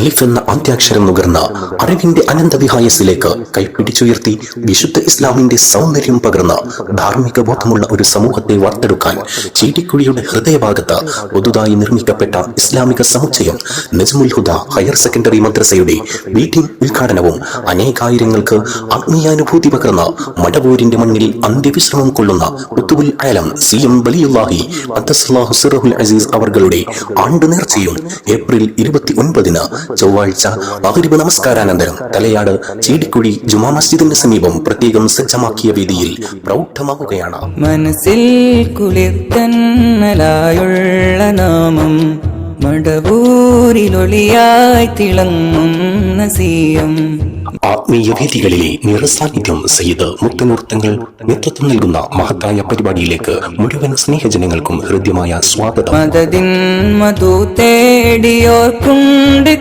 അലിഫ് എന്ന ആദ്യാക്ഷരം നുകർന്ന അറിവിന്റെ അനന്തവിഹായസിലേക്ക് കൈപ്പിടിച്ചുയർത്തി വിശുദ്ധ ഇസ്ലാമിന്റെ സൗന്ദര്യം പകർന്ന ധാർമ്മിക ബോധമുള്ള ഒരു സമൂഹത്തെ വാർത്തെടുക്കാൻ ചീടിക്കുഴിയുടെ ഹൃദയഭാഗത്ത് പുതുതായി നിർമ്മിക്കപ്പെട്ട ഇസ്ലാമിക സമുച്ചയം നജ്മുൽ ഹുദ ഹയർ സെക്കൻഡറി മദ്രസയുടെ മീറ്റിംഗ് ഉദ്ഘാടനവും അനേകായിരങ്ങൾക്ക് ആത്മീയാനുഭൂതി പകർന്ന മടവൂരിന്റെ മണ്ണിൽ അന്ത്യവിശ്രമം കൊള്ളുന്ന ഉത്തുബുൽ അലം സി എം വലിയുല്ലാഹി അസീസ് അവരുടെ ആണ്ട് നേർച്ചയും ഏപ്രിൽ ഇരുപത്തി ഒൻപതിന് ചൊവ്വാഴ്ച മകരിബ് നമസ്കാരാനന്തരം തലയാട് ചീടിക്കുഴി ജുമാ മസ്ജിദിന് സമീപം പ്രത്യേകം സജ്ജമാക്കിയ വേദിയിൽ പ്രൗഢമാവുകയാണ്. മനസ്സിൽ കുളിർത്തന്നലായുള്ള നാമം മടവൂരിലൊളിയായി തിളങ്ങും ആത്മീയ വേദികളിലെ നിറസാന്നിധ്യം സയ്യിദ് മുത്തനൂർത്തങ്ങൾ നേതൃത്വം നൽകുന്ന മഹത്തായ പരിപാടിയിലേക്ക് മുഴുവൻ സ്നേഹജനങ്ങൾക്കും ഹൃദ്യമായ സ്വാഗതം. മതദിൻ മധു തേടിയോർക്കുണ്ട് கண்டு